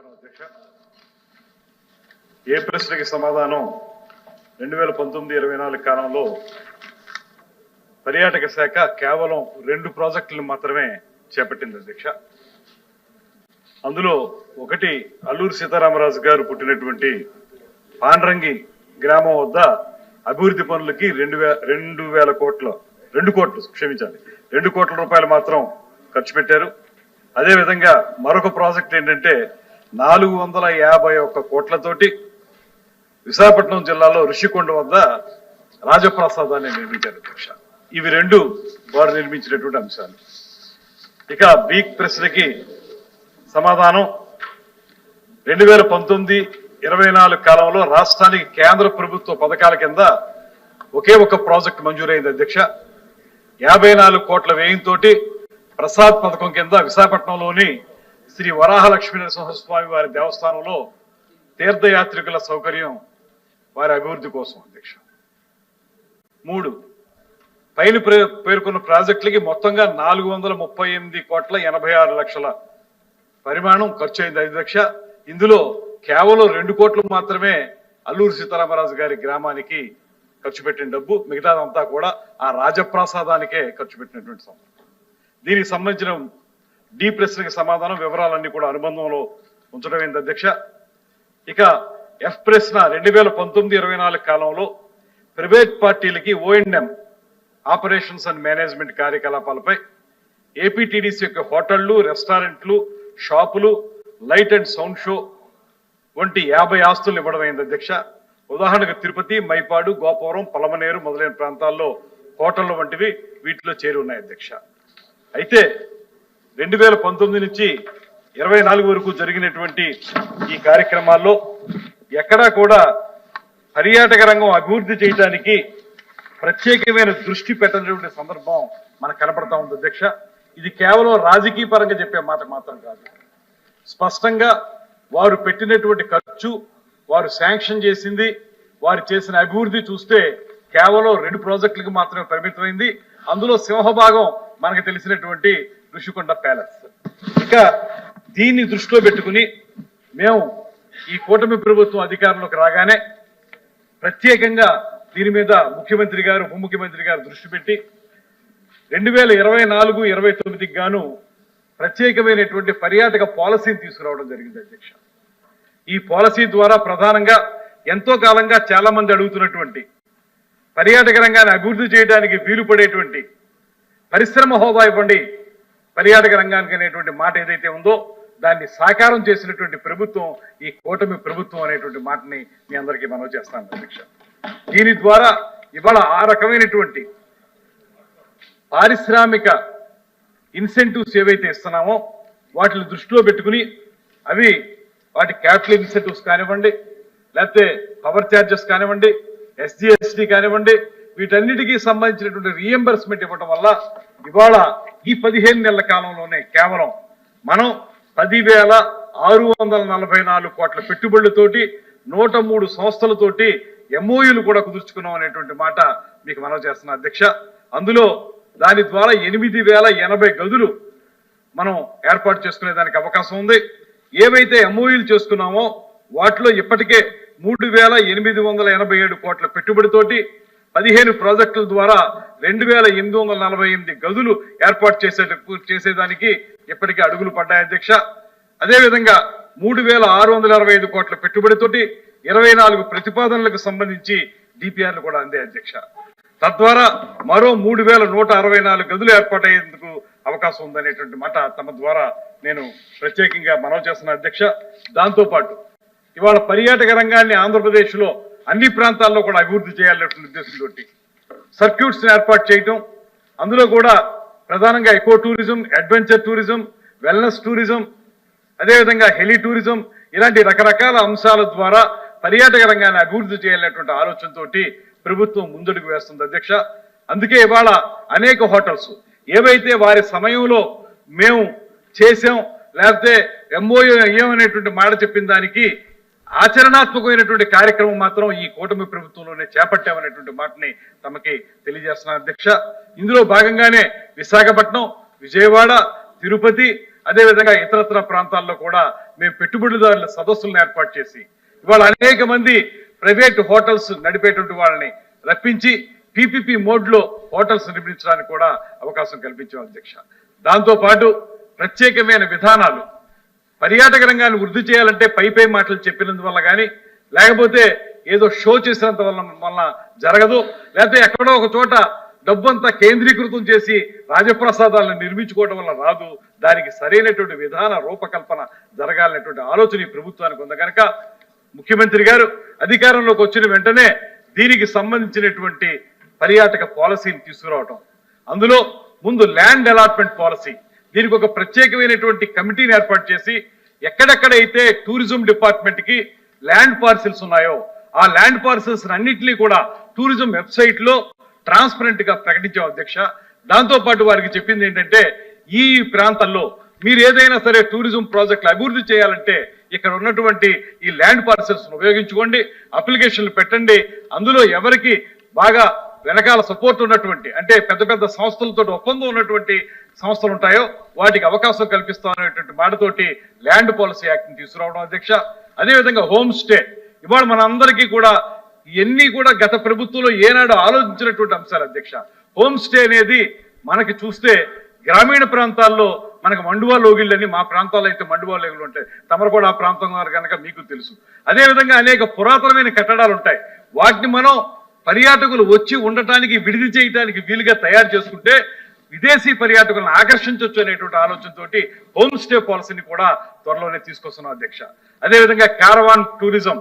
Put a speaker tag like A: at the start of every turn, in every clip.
A: నమస్కారం అధ్యక్ష. ఏ ప్రశ్నకి సమాధానం? రెండు వేల పంతొమ్మిది ఇరవై నాలుగు కాలంలో పర్యాటక శాఖ కేవలం రెండు ప్రాజెక్టులు మాత్రమే చేపట్టింది అధ్యక్ష. అందులో ఒకటి అల్లూరు సీతారామరాజు గారు పుట్టినటువంటి పాండ్రంగి గ్రామం వద్ద అభివృద్ధి పనులకి రెండు వే రెండు వేల కోట్ల రెండు కోట్లు క్షమించాలి రెండు కోట్ల రూపాయలు మాత్రం ఖర్చు పెట్టారు. అదేవిధంగా మరొక ప్రాజెక్ట్ ఏంటంటే నాలుగు వందల యాభై ఒక్క కోట్లతోటి విశాఖపట్నం జిల్లాలో ఋషికొండ వద్ద రాజప్రసాదాన్ని నిర్మించారు అధ్యక్ష ఇవి రెండు వారు నిర్మించినటువంటి అంశాలు. ఇక బీక్ ప్రశ్నకి సమాధానం. రెండు వేల పంతొమ్మిది ఇరవై నాలుగు కాలంలో రాష్ట్రానికి కేంద్ర ప్రభుత్వ పథకాల కింద ఒకే ఒక ప్రాజెక్ట్ మంజూరైంది అధ్యక్ష యాభై నాలుగు కోట్ల వ్యయంతో ప్రసాద్ పథకం కింద విశాఖపట్నంలోని శ్రీ వరాహలక్ష్మీ నరసింహస్వామి వారి దేవస్థానంలో తీర్థయాత్రికుల సౌకర్యం వారి అభివృద్ధి కోసం అధ్యక్ష. మూడు పైన పేర్కొన్న ప్రాజెక్టులకి మొత్తంగా నాలుగు వందల ముప్పై ఎనిమిది కోట్ల ఎనభై ఆరు లక్షల పరిమాణం ఖర్చు అయింది అధ్యక్ష ఇందులో కేవలం రెండు కోట్లు మాత్రమే అల్లూరు సీతారామరాజు గారి గ్రామానికి ఖర్చు పెట్టిన డబ్బు మిగతాదంతా కూడా ఆ రాజప్రాసాదానికే ఖర్చు పెట్టినటువంటి సందర్భం దీనికి సంబంధించిన డి ప్రశ్నకి సమాధానం వివరాలన్నీ కూడా అనుబంధంలో ఉంచడం ఏంటి అధ్యక్ష? ఇక ఎఫ్ ప్రశ్న రెండు వేల పంతొమ్మిది ఇరవై నాలుగు కాలంలో ప్రైవేట్ పార్టీలకి ఓఎన్ఎం ఆపరేషన్స్ అండ్ మేనేజ్మెంట్ కార్యకలాపాలపై ఏపీటీడీసీ యొక్క హోటళ్ళు రెస్టారెంట్లు షాపులు లైట్ అండ్ సౌండ్ షో వంటి యాభై ఆస్తులు ఇవ్వడం అయింది అధ్యక్ష? ఉదాహరణకు తిరుపతి మైపాడు గోపవరం పలమనేరు మొదలైన ప్రాంతాల్లో హోటళ్ళు వంటివి వీటిలో చేరి ఉన్నాయి అధ్యక్ష. అయితే రెండు వేల పంతొమ్మిది నుంచి ఇరవై నాలుగు వరకు జరిగినటువంటి ఈ కార్యక్రమాల్లో ఎక్కడా కూడా పర్యాటక రంగం అభివృద్ధి చేయడానికి ప్రత్యేకమైన దృష్టి పెట్టినటువంటి సందర్భం మనకు కనపడతా ఉంది అధ్యక్ష. ఇది కేవలం రాజకీయ పరంగా చెప్పే మాట మాత్రం కాదు. స్పష్టంగా వారు పెట్టినటువంటి ఖర్చు వారు శాంక్షన్ చేసింది వారు చేసిన అభివృద్ధి చూస్తే కేవలం రెండు ప్రాజెక్టులకు మాత్రమే పరిమితమైంది. అందులో సింహభాగం మనకు తెలిసినటువంటి ఋషికొండ ప్యాలెస్. ఇక దీన్ని దృష్టిలో పెట్టుకుని మేము ఈ కూటమి ప్రభుత్వం అధికారంలోకి రాగానే ప్రత్యేకంగా దీని మీద ముఖ్యమంత్రి గారు ఉప ముఖ్యమంత్రి గారు దృష్టి పెట్టి రెండు వేల ఇరవై నాలుగు ఇరవై తొమ్మిదికి గాను ప్రత్యేకమైనటువంటి పర్యాటక పాలసీని తీసుకురావడం జరిగింది అధ్యక్ష. ఈ పాలసీ ద్వారా ప్రధానంగా ఎంతో కాలంగా చాలా మంది అడుగుతున్నటువంటి పర్యాటక రంగాన్ని అభివృద్ధి చేయడానికి వీలు పడేటువంటి పరిశ్రమ హోదా ఇవ్వండి పర్యాటక రంగానికి అనేటువంటి మాట ఏదైతే ఉందో దాన్ని సాకారం చేసినటువంటి ప్రభుత్వం ఈ కూటమి ప్రభుత్వం అనేటువంటి మాటని మీ అందరికీ మనం చేస్తాను. అధ్యక్ష దీని ద్వారా ఇవాళ ఆ రకమైనటువంటి పారిశ్రామిక ఇన్సెంటివ్స్ ఏవైతే ఇస్తున్నామో వాటిని దృష్టిలో పెట్టుకుని అవి వాటి క్యాపిటల్ ఇన్సెంటివ్స్ కానివ్వండి లేకపోతే పవర్ ఛార్జెస్ కానివ్వండి ఎస్జిఎస్టీ కానివ్వండి వీటన్నిటికీ సంబంధించినటువంటి రీఎంబర్స్మెంట్ ఇవ్వడం వల్ల ఇవాళ ఈ పదిహేను నెలల కాలంలోనే కేవలం మనం పదివేల ఆరు వందల నలభై నాలుగు కోట్ల పెట్టుబడులతోటి నూట మూడు సంస్థలతోటి ఎంఓయూలు కూడా కుదుర్చుకున్నాం అనేటువంటి మాట మీకు మనవి చేస్తున్నా అధ్యక్ష. అందులో దాని ద్వారా ఎనిమిది వేల ఎనభై గదులు మనం ఏర్పాటు చేసుకునే దానికి అవకాశం ఉంది. ఏవైతే ఎంఓయూలు చేసుకున్నామో వాటిలో ఇప్పటికే మూడు వేల ఎనిమిది వందల ఎనభై ఏడు కోట్ల పెట్టుబడితోటి పదిహేను ప్రాజెక్టుల ద్వారా రెండు వేల ఎనిమిది వందల నలభై ఎనిమిది గదులు ఏర్పాటు చేసే చేసేదానికి ఇప్పటికే అడుగులు పడ్డాయి అధ్యక్ష. అదేవిధంగా మూడు వేల ఆరు వందల అరవై ఐదు కోట్ల పెట్టుబడితోటి ఇరవై నాలుగు ప్రతిపాదనలకు సంబంధించి డిపిఆర్లు కూడా అందే అధ్యక్ష. తద్వారా మరో మూడు వేల నూట అరవై నాలుగు గదులు ఏర్పాటయ్యేందుకు అవకాశం ఉందనేటువంటి మాట తమ ద్వారా నేను ప్రత్యేకంగా మనవి చేస్తున్న అధ్యక్ష. దాంతోపాటు ఇవాళ పర్యాటక రంగాన్ని ఆంధ్రప్రదేశ్లో అన్ని ప్రాంతాల్లో కూడా అభివృద్ధి చేయాలనేటువంటి ఉద్దేశంతో సర్క్యూట్స్ ఏర్పాటు చేయటం అందులో కూడా ప్రధానంగా eco tourism adventure tourism wellness tourism అదేవిధంగా హెలి టూరిజం ఇలాంటి రకరకాల అంశాల ద్వారా పర్యాటక రంగాన్ని అభివృద్ధి చేయాలనేటువంటి ఆలోచనతోటి ప్రభుత్వం ముందడుగు వేస్తుంది అధ్యక్ష. అందుకే ఇవాళ అనేక హోటల్స్ ఏవైతే వారి సమయంలో మేము చేసాం లేకపోతే ఎంఓయూ ఏమనేటువంటి మాట చెప్పిన దానికి ఆచరణాత్మకమైనటువంటి కార్యక్రమం మాత్రం ఈ కూటమి ప్రభుత్వంలోనే చేపట్టామనేటువంటి మాటని తమకి తెలియజేస్తున్నారు అధ్యక్ష. ఇందులో భాగంగానే విశాఖపట్నం విజయవాడ తిరుపతి అదేవిధంగా ఇతరత్ర ప్రాంతాల్లో కూడా మేము పెట్టుబడిదారుల సదస్సులను ఏర్పాటు చేసి ఇవాళ అనేక మంది ప్రైవేట్ హోటల్స్ నడిపేటువంటి వాళ్ళని రప్పించి పీపీపీ మోడ్లో హోటల్స్ నిర్మించడానికి కూడా అవకాశం కల్పించాం అధ్యక్ష. దాంతో పాటు ప్రత్యేకమైన విధానాలు పర్యాటక రంగాన్ని వృద్ధి చేయాలంటే పై పై మాటలు చెప్పినందువల్ల కానీ లేకపోతే ఏదో షో చేసినంత వల్ల వల్ల జరగదు. లేకపోతే ఎక్కడో ఒక చోట డబ్బంతా కేంద్రీకృతం చేసి రాజప్రసాదాలను నిర్మించుకోవడం వల్ల రాదు. దానికి సరైనటువంటి విధాన రూపకల్పన జరగాలనేటువంటి ఆలోచన ఈ ప్రభుత్వానికి ఉంది కనుక ముఖ్యమంత్రి గారు అధికారంలోకి వచ్చిన వెంటనే దీనికి సంబంధించినటువంటి పర్యాటక పాలసీని తీసుకురావటం. అందులో ముందు ల్యాండ్ అలాట్మెంట్ పాలసీ. దీనికి ఒక ప్రత్యేకమైనటువంటి కమిటీని ఏర్పాటు చేసి ఎక్కడెక్కడైతే టూరిజం డిపార్ట్మెంట్కి ల్యాండ్ పార్సిల్స్ ఉన్నాయో ఆ ల్యాండ్ పార్సిల్స్ అన్నింటినీ కూడా టూరిజం వెబ్సైట్లో ట్రాన్స్పరెంట్గా ప్రకటించాం అధ్యక్ష. దాంతో పాటు వారికి చెప్పింది ఏంటంటే ఈ ప్రాంతాల్లో మీరు ఏదైనా సరే టూరిజం ప్రాజెక్టులు అభివృద్ధి చేయాలంటే ఇక్కడ ఉన్నటువంటి ఈ ల్యాండ్ పార్సల్స్ ఉపయోగించుకోండి అప్లికేషన్లు పెట్టండి అందులో ఎవరికి బాగా వెనకాల సపోర్ట్ ఉన్నటువంటి అంటే పెద్ద పెద్ద సంస్థలతో ఒప్పందం ఉన్నటువంటి సంస్థలు ఉంటాయో వాటికి అవకాశం కల్పిస్తాం అనేటువంటి మాటతోటి ల్యాండ్ పాలసీ యాక్ట్ని తీసుకురావడం అధ్యక్ష. అదేవిధంగా హోమ్ స్టే ఇవాళ మన అందరికీ కూడా ఇవన్నీ కూడా గత ప్రభుత్వంలో ఏనాడు ఆలోచించినటువంటి అంశాలు అధ్యక్ష. హోమ్ స్టే అనేది మనకి చూస్తే గ్రామీణ ప్రాంతాల్లో మనకు మండువా లోగిళ్ళని మా ప్రాంతాల్లో అయితే మండువా లోగిళ్ళు ఉంటాయి. తమరు కూడా ఆ ప్రాంతం వారు కనుక మీకు తెలుసు. అదేవిధంగా అనేక పురాతనమైన కట్టడాలు ఉంటాయి. వాటిని మనం పర్యాటకులు వచ్చి ఉండటానికి విడిది చేయడానికి వీలుగా తయారు చేసుకుంటే విదేశీ పర్యాటకులను ఆకర్షించవచ్చు అనేటువంటి ఆలోచనతోటి హోమ్ స్టే పాలసీని కూడా త్వరలోనే తీసుకొస్తున్నాం అధ్యక్ష. అదేవిధంగా కారవాన్ టూరిజం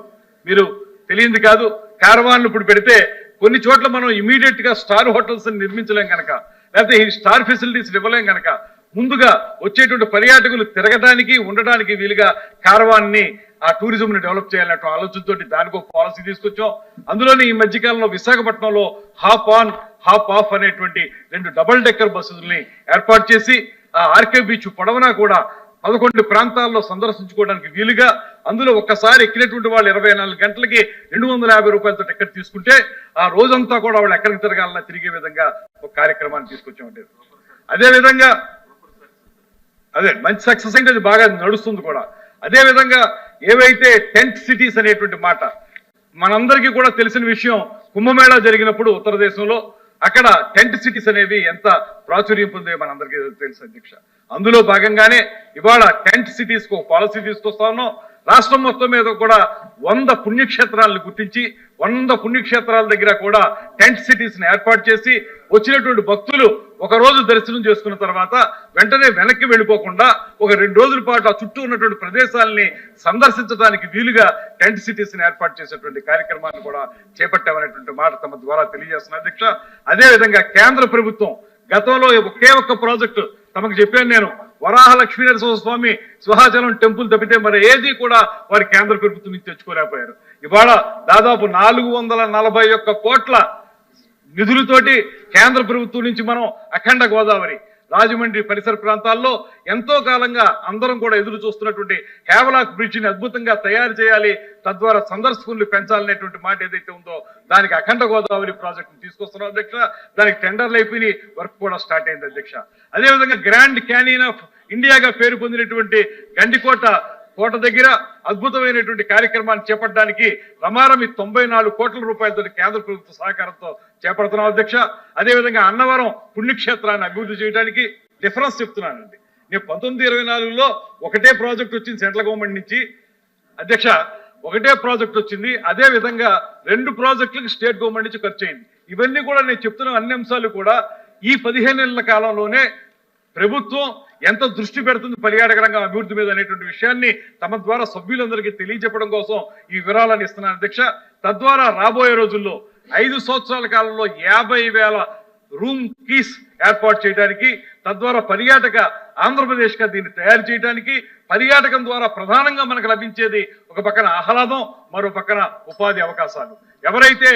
A: మీరు తెలియంది కాదు కారవాన్లు ఇప్పుడు పెడితే కొన్ని చోట్ల మనం ఇమీడియట్గా స్టార్ హోటల్స్ నిర్మించలేం కనుక లేకపోతే ఈ స్టార్ ఫెసిలిటీస్ ఇవ్వలేం కనుక ముందుగా వచ్చేటువంటి పర్యాటకులు తిరగడానికి ఉండడానికి వీలుగా కారవాన్ని ఆ టూరిజం ని డెవలప్ చేయాలనే ఆలోచనతో దానికి ఒక పాలసీ తీసుకొచ్చాం. అందులోనే ఈ మధ్యకాలంలో విశాఖపట్నంలో హాఫ్ ఆన్ హాఫ్ ఆఫ్ అనేటువంటి రెండు డబుల్ డెక్కర్ బస్సుల్ని ఏర్పాటు చేసి ఆ ఆర్కే బీచ్ పొడవునా కూడా పదకొండు ప్రాంతాల్లో సందర్శించుకోవడానికి వీలుగా అందులో ఒక్కసారి ఎక్కినటువంటి వాళ్ళు ఇరవై నాలుగు గంటలకి రెండు వందల యాభై రూపాయలతో టికెట్ తీసుకుంటే ఆ రోజంతా కూడా వాళ్ళు ఎక్కడికి తిరగాలన్నా తిరిగే విధంగా ఒక కార్యక్రమాన్ని తీసుకొచ్చామండి అదే విధంగా అదే మంచి సక్సెస్ అంటే అది బాగా నడుస్తుంది కూడా. అదే విధంగా ఏవైతే టెంట్ సిటీస్ అనేటువంటి మాట మనందరికీ కూడా తెలిసిన విషయం కుంభమేళా జరిగినప్పుడు ఉత్తర దేశంలో అక్కడ టెంట్ సిటీస్ అనేవి ఎంత ప్రాచుర్యం పొందే మనందరికీ తెలుసు అధ్యక్ష. అందులో భాగంగానే ఇవాళ టెంట్ సిటీస్కు పాలసీ తీసుకొస్తా ఉన్నాం. రాష్ట్రం మొత్తం మీద కూడా వంద పుణ్యక్షేత్రాలను గుర్తించి వంద పుణ్యక్షేత్రాల దగ్గర కూడా టెంట్ సిటీస్ని ఏర్పాటు చేసి వచ్చినటువంటి భక్తులు ఒక రోజు దర్శనం చేసుకున్న తర్వాత వెంటనే వెనక్కి వెళ్ళిపోకుండా ఒక రెండు రోజుల పాటు ఆ చుట్టూ ఉన్నటువంటి ప్రదేశాలని సందర్శించడానికి వీలుగా టెంట్ సిటీస్ని ఏర్పాటు చేసేటువంటి కార్యక్రమాన్ని కూడా చేపట్టామనేటువంటి మాట తమ ద్వారా తెలియజేస్తున్న అధ్యక్ష. అదే విధంగా కేంద్ర ప్రభుత్వం గతంలో ఒకే ఒక్క ప్రాజెక్టు తమకు చెప్పాను నేను. వరాహ లక్ష్మీనరసింహ స్వామి స్వహాచలం టెంపుల్ తప్పితే మరి ఏది కూడా వారి కేంద్ర ప్రభుత్వం నుంచి తెచ్చుకోలేకపోయారు. ఇవాళ దాదాపు నాలుగు వందల నలభై ఒక్క కోట్ల నిధులతోటి కేంద్ర ప్రభుత్వం నుంచి మనం అఖండ గోదావరి రాజమండ్రి పరిసర ప్రాంతాల్లో ఎంతో కాలంగా అందరం కూడా ఎదురు చూస్తున్నటువంటి హేవలాక్ బ్రిడ్జిని అద్భుతంగా తయారు చేయాలి తద్వారా సందర్శకులు పెంచాలనేటువంటి మాట ఏదైతే ఉందో దానికి అఖండ గోదావరి ప్రాజెక్టు తీసుకొస్తున్నారు అధ్యక్ష. దానికి టెండర్లు అయిపోయి వర్క్ కూడా స్టార్ట్ అయింది అధ్యక్ష. అదేవిధంగా గ్రాండ్ క్యానియన్ ఆఫ్ ఇండియాగా పేరు పొందినటువంటి గండికోట కోట దగ్గర అద్భుతమైనటువంటి కార్యక్రమాన్ని చేపట్టడానికి రమారమి తొంభై నాలుగు కోట్ల రూపాయలతో కేంద్ర ప్రభుత్వ సహకారంతో చేపడుతున్నాం అధ్యక్ష. అదేవిధంగా అన్నవరం పుణ్యక్షేత్రాన్ని అభివృద్ధి చేయడానికి డిఫరెన్స్ చెప్తున్నానండి. నేను పంతొమ్మిది ఇరవై నాలుగులో ఒకటే ప్రాజెక్ట్ వచ్చింది సెంట్రల్ గవర్నమెంట్ నుంచి. అధ్యక్ష ఒకటే ప్రాజెక్ట్ వచ్చింది. అదే విధంగా రెండు ప్రాజెక్టులకు స్టేట్ గవర్నమెంట్ నుంచి ఖర్చు అయింది. ఇవన్నీ కూడా నేను చెప్తున్న అన్ని అంశాలు కూడా ఈ పదిహేను నెలల కాలంలోనే ప్రభుత్వం ఎంత దృష్టి పెడుతుంది పర్యాటక రంగం అభివృద్ధి మీద అనేటువంటి విషయాన్ని తమ ద్వారా సభ్యులందరికీ తెలియజెప్పడం కోసం ఈ వివరాలను ఇస్తున్నాను. అధ్యక్ష తద్వారా రాబోయే రోజుల్లో ఐదు సంవత్సరాల కాలంలో యాభై వేల రూమ్ కీస్ ఏర్పాటు చేయడానికి తద్వారా పర్యాటక ఆంధ్రప్రదేశ్గా దీన్ని తయారు చేయడానికి పర్యాటకం ద్వారా ప్రధానంగా మనకు లభించేది ఒక పక్కన ఆహ్లాదం మరో పక్కన ఉపాధి అవకాశాలు. ఎవరైతే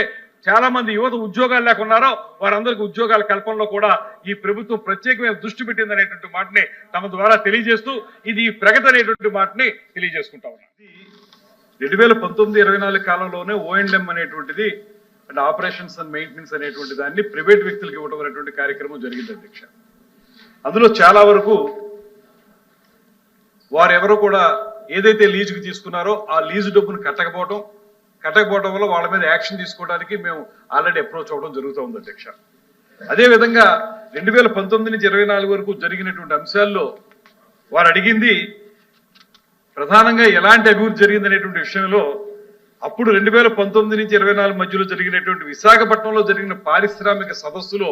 A: చాలా మంది యువత ఉద్యోగాలు లేకున్నారో వారందరికీ ఉద్యోగాల కల్పనలో కూడా ఈ ప్రభుత్వం ప్రత్యేకమైన దృష్టి పెట్టింది అనేటువంటి మాటని తమ ద్వారా తెలియజేస్తూ ఇది ప్రగతి అనేటువంటి మాటని తెలియజేసుకుంటా ఉన్నాను రెండు వేల పంతొమ్మిది ఇరవై నాలుగు కాలంలోనే ఓఎండ్ఎం అనేటువంటిది అంటే ఆపరేషన్స్ అండ్ మెయింటెనెన్స్ అనేటువంటి దాన్ని ప్రైవేట్ వ్యక్తులకు ఇవ్వడం అనేటువంటి కార్యక్రమం జరిగింది అధ్యక్ష. అందులో చాలా వరకు వారు కూడా ఏదైతే లీజుకి తీసుకున్నారో ఆ లీజు డబ్బును కట్టకపోవడం కట్టకపోవడం వల్ల వాళ్ళ మీద యాక్షన్ తీసుకోవడానికి మేము ఆల్రెడీ అప్రోచ్ అవ్వడం జరుగుతూ ఉంది అధ్యక్ష. అదే విధంగా రెండు వేల పంతొమ్మిది నుంచి ఇరవై నాలుగు వరకు జరిగినటువంటి అంశాల్లో వారు అడిగింది ప్రధానంగా ఎలాంటి అభివృద్ధి జరిగిందనేటువంటి విషయంలో అప్పుడు రెండు వేల పంతొమ్మిది నుంచి ఇరవై నాలుగు మధ్యలో జరిగినటువంటి విశాఖపట్నంలో జరిగిన పారిశ్రామిక సదస్సులో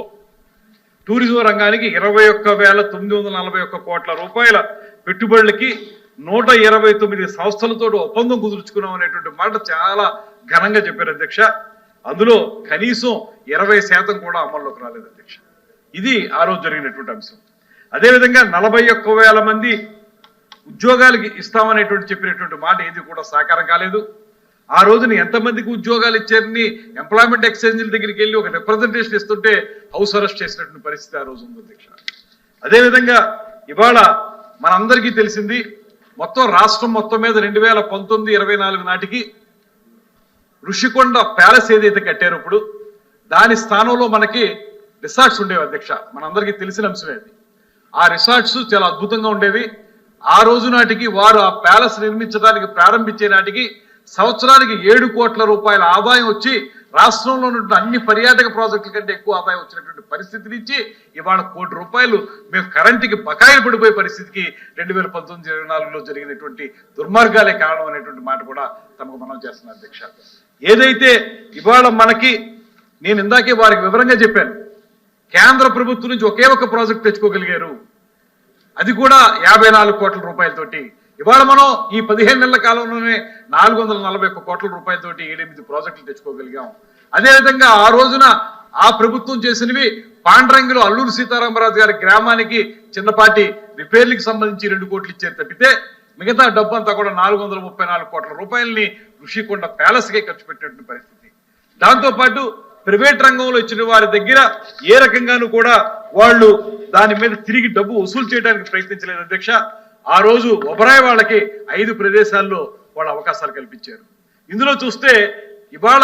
A: టూరిజం రంగానికి ఇరవై ఒక్క వేల తొమ్మిది వందల నలభై ఒక్క కోట్ల రూపాయల పెట్టుబడులకి నూట ఇరవై తొమ్మిది సంస్థలతో ఒప్పందం కుదుర్చుకున్నాం అనేటువంటి మాట చాలా ఘనంగా చెప్పారు అధ్యక్ష. అందులో కనీసం ఇరవై శాతం కూడా అమల్లోకి రాలేదు అధ్యక్ష. ఇది ఆ రోజు జరిగినటువంటి అంశం. అదేవిధంగా నలభై ఒక్క వేల మంది ఉద్యోగాలకి ఇస్తామనేటువంటి చెప్పినటువంటి మాట ఏది కూడా సాకారం కాలేదు. ఆ రోజున ఎంతమందికి ఉద్యోగాలు ఇచ్చారని ఎంప్లాయ్మెంట్ ఎక్స్చేంజ్ల దగ్గరికి వెళ్ళి ఒక రిప్రజెంటేషన్ ఇస్తుంటే హౌస్ అరెస్ట్ చేసినటువంటి పరిస్థితి ఆ రోజు ఉంది అధ్యక్ష. అదేవిధంగా ఇవాళ మనందరికీ తెలిసింది మొత్తం రాష్ట్రం మొత్తం మీద రెండు వేల పంతొమ్మిది ఇరవై నాలుగు నాటికి ఋషికొండ ప్యాలెస్ ఏదైతే కట్టారు ఇప్పుడు దాని స్థానంలో మనకి రిసార్ట్స్ ఉండేవి అధ్యక్ష. మనందరికీ తెలిసిన అంశమే అది. ఆ రిసార్ట్స్ చాలా అద్భుతంగా ఉండేవి. ఆ రోజు నాటికి వారు ఆ ప్యాలెస్ నిర్మించడానికి ప్రారంభించే నాటికి సంవత్సరానికి ఏడు కోట్ల రూపాయల ఆదాయం వచ్చి రాష్ట్రంలో ఉన్నటువంటి అన్ని పర్యాటక ప్రాజెక్టుల కంటే ఎక్కువ ఆదాయం వచ్చినటువంటి పరిస్థితి నుంచి ఇవాళ కోటి రూపాయలు మేము కరెంటుకి బకాయిలు పడిపోయే పరిస్థితికి రెండు వేల పంతొమ్మిది ఇరవై నాలుగులో జరిగినటువంటి దుర్మార్గాలే కారణం అనేటువంటి మాట కూడా తమకు మనం చేస్తున్నారు అధ్యక్ష. ఏదైతే ఇవాళ మనకి నేను ఇందాకే వారికి వివరంగా చెప్పాను కేంద్ర ప్రభుత్వం నుంచి ఒకే ఒక ప్రాజెక్ట్ తెచ్చుకోగలిగారు. అది కూడా యాభై నాలుగు కోట్ల రూపాయలతోటి. ఇవాళ మనం ఈ పదిహేను నెలల కాలంలోనే నాలుగు వందల నలభై ఒక్క కోట్ల రూపాయలతోటి ఏడెనిమిది ప్రాజెక్టులు తెచ్చుకోగలిగాం. అదేవిధంగా ఆ రోజున ఆ ప్రభుత్వం చేసినవి పాండ్రంగిలో అల్లూరు సీతారామరాజు గారి గ్రామానికి చిన్నపాటి రిపేర్లకు సంబంధించి రెండు కోట్లు ఇచ్చారు తప్పితే మిగతా డబ్బు అంతా కూడా నాలుగు వందల ముప్పై నాలుగు కోట్ల రూపాయలని ఋషికొండ ప్యాలెస్కే ఖర్చు పెట్టినటువంటి పరిస్థితి. దాంతో పాటు ప్రైవేట్ రంగంలో ఇచ్చిన వారి దగ్గర ఏ రకంగానూ కూడా వాళ్ళు దాని మీద తిరిగి డబ్బు వసూలు చేయడానికి ప్రయత్నించలేదు అధ్యక్ష. ఆ రోజు ఒబరాయ్ వాళ్ళకి ఐదు ప్రదేశాల్లో వాళ్ళ అవకాశాలు కల్పించారు. ఇందులో చూస్తే ఇవాళ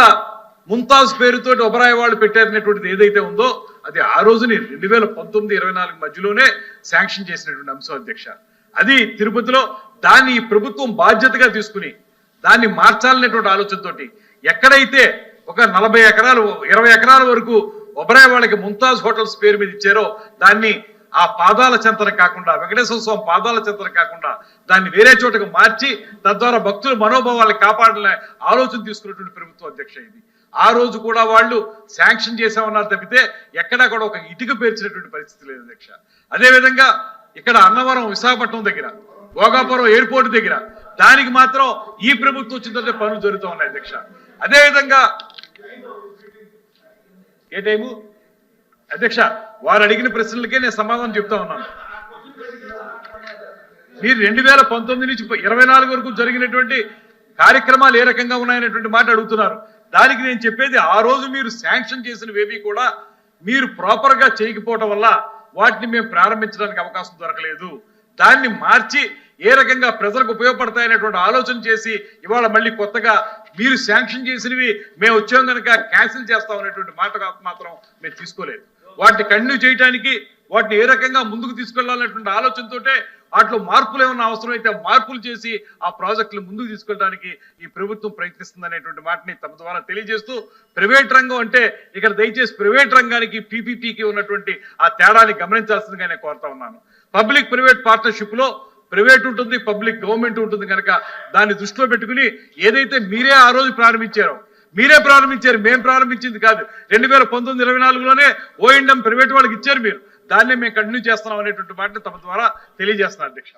A: ముంతాజ్ పేరుతోటి ఒబరాయ్ వాళ్ళు పెట్టారనేటువంటిది ఏదైతే ఉందో అది ఆ రోజుని రెండు వేల పంతొమ్మిది ఇరవై నాలుగు మధ్యలోనే శాంక్షన్ చేసినటువంటి అంశం అధ్యక్ష. అది తిరుపతిలో దాన్ని ప్రభుత్వం బాధ్యతగా తీసుకుని దాన్ని మార్చాలనేటువంటి ఆలోచనతోటి ఎక్కడైతే ఒక నలభై ఎకరాలు ఇరవై ఎకరాల వరకు ఒబరాయ్ వాళ్ళకి ముంతాజ్ హోటల్స్ పేరు మీద ఇచ్చారో దాన్ని ఆ పాదాల చెంతన కాకుండా వెంకటేశ్వర స్వామి పాదాల చెంతన కాకుండా దాన్ని వేరే చోటకు మార్చి తద్వారా భక్తుల మనోభావాలను కాపాడాలనే ఆలోచన తీసుకున్నటువంటి ప్రభుత్వం అధ్యక్ష ఇది. ఆ రోజు కూడా వాళ్ళు శాంక్షన్ చేసామన్నారు తప్పితే ఎక్కడా కూడా ఒక ఇటుక పేర్చినటువంటి పరిస్థితి లేదు అధ్యక్ష. అదేవిధంగా ఇక్కడ అన్నవరం విశాఖపట్నం దగ్గర భోగాపురం ఎయిర్పోర్ట్ దగ్గర దానికి మాత్రం ఈ ప్రభుత్వం వచ్చిందంటే పనులు జరుగుతూ ఉన్నాయి అధ్యక్ష. అదేవిధంగా ఏ టైము? అధ్యక్ష వారు అడిగిన ప్రశ్నలకే నేను సమాధానం చెప్తా ఉన్నాను. మీరు రెండు వేల పంతొమ్మిది నుంచి ఇరవై నాలుగు వరకు జరిగినటువంటి కార్యక్రమాలు ఏ రకంగా ఉన్నాయనేటువంటి మాట అడుగుతున్నారు. దానికి నేను చెప్పేది ఆ రోజు మీరు శాంక్షన్ చేసినవేవి కూడా మీరు ప్రాపర్గా చేయకపోవటం వల్ల వాటిని మేము ప్రారంభించడానికి అవకాశం దొరకలేదు. దాన్ని మార్చి ఏ రకంగా ప్రజలకు ఉపయోగపడతాయనేటువంటి ఆలోచన చేసి ఇవాళ మళ్ళీ కొత్తగా మీరు శాంక్షన్ చేసినవి మేము వచ్చాం కనుక క్యాన్సిల్ చేస్తాం అనేటువంటి మాట మాత్రం మేము తీసుకోలేదు. వాటిని కంటిన్యూ చేయడానికి వాటిని ఏ రకంగా ముందుకు తీసుకెళ్ళాలనేటువంటి ఆలోచనతోటే వాటిలో మార్పులు ఏమన్నా అవసరమైతే అయితే మార్పులు చేసి ఆ ప్రాజెక్టులు ముందుకు తీసుకెళ్ళడానికి ఈ ప్రభుత్వం ప్రయత్నిస్తుంది అనేటువంటి మాటని తమ ద్వారా తెలియజేస్తూ ప్రైవేట్ రంగం అంటే ఇక్కడ దయచేసి ప్రైవేట్ రంగానికి పీపీపీకి ఉన్నటువంటి ఆ తేడాని గమనించాల్సిందిగా నేను కోరుతా ఉన్నాను. పబ్లిక్ ప్రైవేట్ పార్ట్నర్షిప్లో ప్రైవేట్ ఉంటుంది పబ్లిక్ గవర్నమెంట్ ఉంటుంది కనుక దాన్ని దృష్టిలో పెట్టుకుని ఏదైతే మీరే ఆ రోజు ప్రారంభించారో మీరే ప్రారంభించారు. మేము ప్రారంభించింది కాదు. రెండు వేల పంతొమ్మిది ఇరవై నాలుగులోనే ఓఎండ్ఎం ప్రైవేట్ వాళ్ళకి ఇచ్చారు మీరు. దాన్నే మేము కంటిన్యూ చేస్తున్నాం అనేటువంటి మాటని తమ ద్వారా తెలియజేస్తున్నాను అధ్యక్ష.